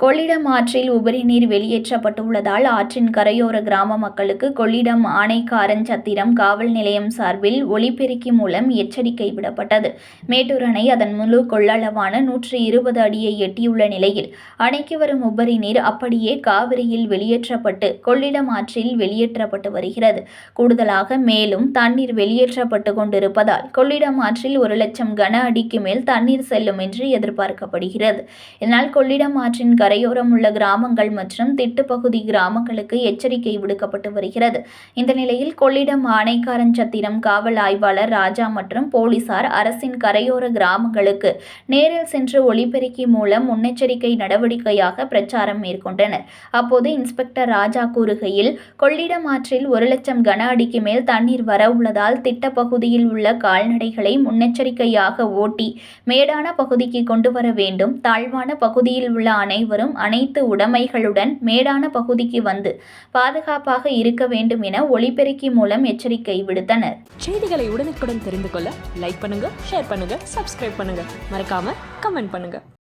கொள்ளிடம் ஆற்றில் உபரி நீர் வெளியேற்றப்பட்டுள்ளதால் ஆற்றின் கரையோர கிராம மக்களுக்கு கொள்ளிடம் ஆனைக்காரன்சத்திரம் காவல் நிலையம் சார்பில் ஒளிபெருக்கி மூலம் எச்சரிக்கை விடப்பட்டது. மேட்டூர் அணை அதன் முழு கொள்ளளவான நூற்றி இருபது அடியை எட்டியுள்ள நிலையில் அணைக்கு வரும் உபரி நீர் அப்படியே காவிரியில் வெளியேற்றப்பட்டு கொள்ளிடம் ஆற்றில் வெளியேற்றப்பட்டு வருகிறது. கூடுதலாக மேலும் தண்ணீர் வெளியேற்றப்பட்டு கொண்டிருப்பதால் கொள்ளிடம் ஆற்றில் ஒரு லட்சம் கன அடிக்கு மேல் தண்ணீர் செல்லும் என்று எதிர்பார்க்கப்படுகிறது. இதனால் கொள்ளிடம் ஆற்றின் கரையோரம் உள்ள கிராமங்கள் மற்றும் திட்டுப்பகுதி கிராமங்களுக்கு எச்சரிக்கை விடுக்கப்பட்டு வருகிறது. இந்த நிலையில் கொள்ளிடம் ஆனைக்காரன்சத்திரம் காவல் ஆய்வாளர் ராஜா மற்றும் போலீசார் அரசின் கரையோர கிராமங்களுக்கு நேரில் சென்று ஒளிபெருக்கி மூலம் முன்னெச்சரிக்கை நடவடிக்கையாக பிரச்சாரம் மேற்கொண்டனர். அப்போது இன்ஸ்பெக்டர் ராஜா கூறுகையில் கொள்ளிடம் ஆற்றில் ஒரு லட்சம் கன அடிக்கு மேல் தண்ணீர் வர உள்ளதால் திட்டப்பகுதியில் உள்ள கால்நடைகளை முன்னெச்சரிக்கையாக ஓட்டி மேடான பகுதிக்கு கொண்டு வர வேண்டும். தாழ்வான பகுதியில் உள்ள அனைவரும் அனைத்து உடைமைகளுடன் மேடான பகுதிக்கு வந்து பாதுகாப்பாக இருக்க வேண்டும் என ஒளிபெருக்கி மூலம் எச்சரிக்கை விடுத்தனர். செய்திகளை உடனுக்குடன் தெரிந்து கொள்ள லைக் பண்ணுங்க ஷேர் பண்ணுங்க சப்ஸ்கிரைப் பண்ணுங்க. மறக்காம கமெண்ட் பண்ணுங்க.